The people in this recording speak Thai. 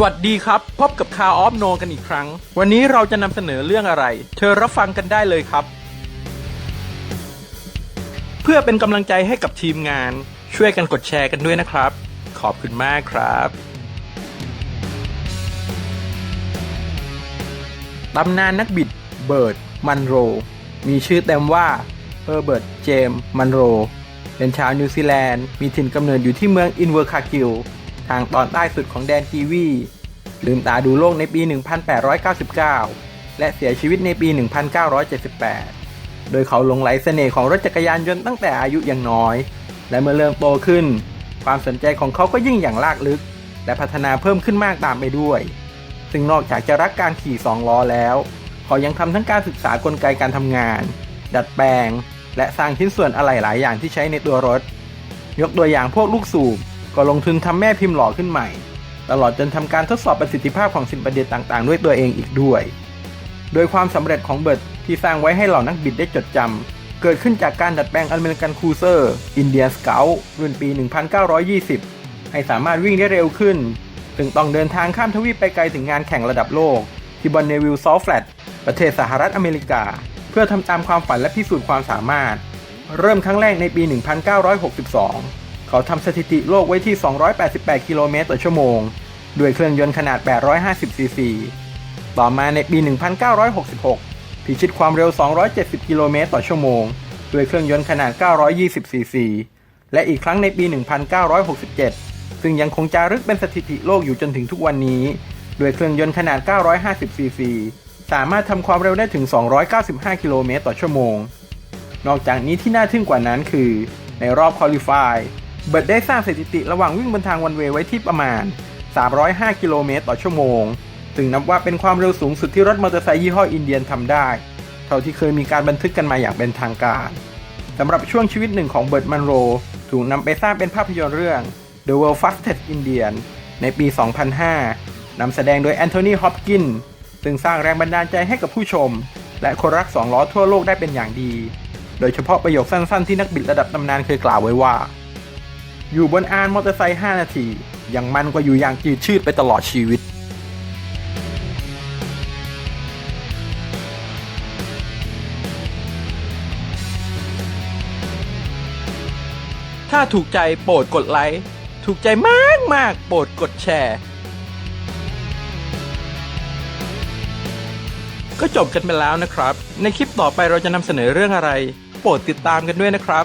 สวัสดีครับ พบกับคาออฟโนกันอีกครั้ง วันนี้เราจะนำเสนอเรื่องอะไร เธอรับฟังกันได้เลยครับ เพื่อเป็นกำลังใจให้กับทีมงาน ช่วยกันกดแชร์กันด้วยนะครับ ขอบคุณมากครับ ตำนานนักบิดเบิร์ดมันโร มีชื่อเต็มว่าเฮอร์เบิร์ตเจมมันโร เป็นชาวนิวซีแลนด์ มีถิ่นกำเนิดอยู่ที่เมืองอินเวอร์คากิล ทางตอนใต้สุดของแดนกีวีลืมตาดูโลกในปี 1899 และเสียชีวิตในปี 1978 โดยเขาหลงไหลเสน่ห์ของรถจักรยานยนต์ตั้งแต่อายุยังน้อย และเมื่อเริ่มโตขึ้น ความสนใจของเขาก็ยิ่งอย่างลากลึก และพัฒนาเพิ่มขึ้นมากตามไปด้วย ซึ่งนอกจากจะรักการขี่สองล้อแล้ว เขายังทำทั้งการศึกษากลไกการทำงาน ดัดแปลง และสร้างชิ้นส่วนอะไหล่หลายอย่างที่ใช้ในตัวรถ ยกตัวอย่างพวกลูกสูบ ก็ลงทุนทำแม่พิมพ์หล่อขึ้นใหม่ ตลอดจนทำการทดสอบประสิทธิภาพของสิ่งประดิษฐ์ต่างๆ ด้วยตัวเองอีกด้วย โดยความสำเร็จของเบิร์ดที่สร้างไว้ให้เหล่านักบิดได้จดจำเกิดขึ้นจากการดัดแปลงอเมริกันครูเซอร์อินเดียสเกลรุ่นปี 1920 ให้สามารถวิ่งได้เร็วขึ้นซึ่งต้องเดินทางข้ามทวีปไปไกลถึงงานแข่งระดับโลก ที่บอนเนวิลซอลแฟลตประเทศสหรัฐอเมริกา เพื่อทำตามความฝันและพิสูจน์ความสามารถ เริ่มครั้งแรกในปี 1962 เขาทำสถิติโลกไว้ที่ 288 กิโลเมตรต่อชั่วโมง ด้วยเครื่องยนต์ขนาด 850 ซีซี ต่อมาในปี 1966 พิชิตความเร็ว 270 กิโลเมตรต่อชั่วโมง ด้วยเครื่องยนต์ขนาด 920 ซีซี และอีกครั้งในปี 1967 ซึ่งยังคงจารึกเป็นสถิติโลกอยู่จนถึงทุกวันนี้ ด้วยเครื่องยนต์ขนาด 950 ซีซี สามารถทำความเร็วได้ถึง 295 กิโลเมตรต่อชั่วโมง นอกจากนี้ที่น่าทึ่งกว่านั้นคือในรอบคอลิฟาย เบิร์ดได้สร้างสถิติระหว่างวิ่งบนทางวันเวย์ไว้ที่ประมาณ 305 กิโลเมตรต่อชั่วโมง ซึ่งนับว่าเป็นความเร็วสูงสุดที่รถมอเตอร์ไซค์ยี่ห้ออินเดียนทำได้ เท่าที่เคยมีการบันทึกกันมาอย่างเป็นทางการสำหรับช่วงชีวิตหนึ่งของเบิร์ดมันโร ถูกนำไปสร้างเป็นภาพยนตร์เรื่อง The World Fastest Indian ในปี 2005 นำแสดงโดยแอนโทนี ฮอปกินส์ซึ่งสร้างแรงบันดาลใจให้กับผู้ชม และคนรักสองล้อทั่วโลกได้เป็นอย่างดี โดยเฉพาะประโยคสั้นๆที่นักบิดระดับตำนานเคยกล่าวไว้ว่า อยู่บนอานมอเตอร์ไซค์5นาทียังมันกว่าอยู่อย่างจืดชืดไปตลอดชีวิตถ้าถูกใจโปรดกดไลค์ ถูกใจมากมากโปรดกดแชร์ ก็จบกันไปแล้วนะครับ ในคลิปต่อไปเราจะนำเสนอเรื่องอะไร โปรดติดตามกันด้วยนะครับ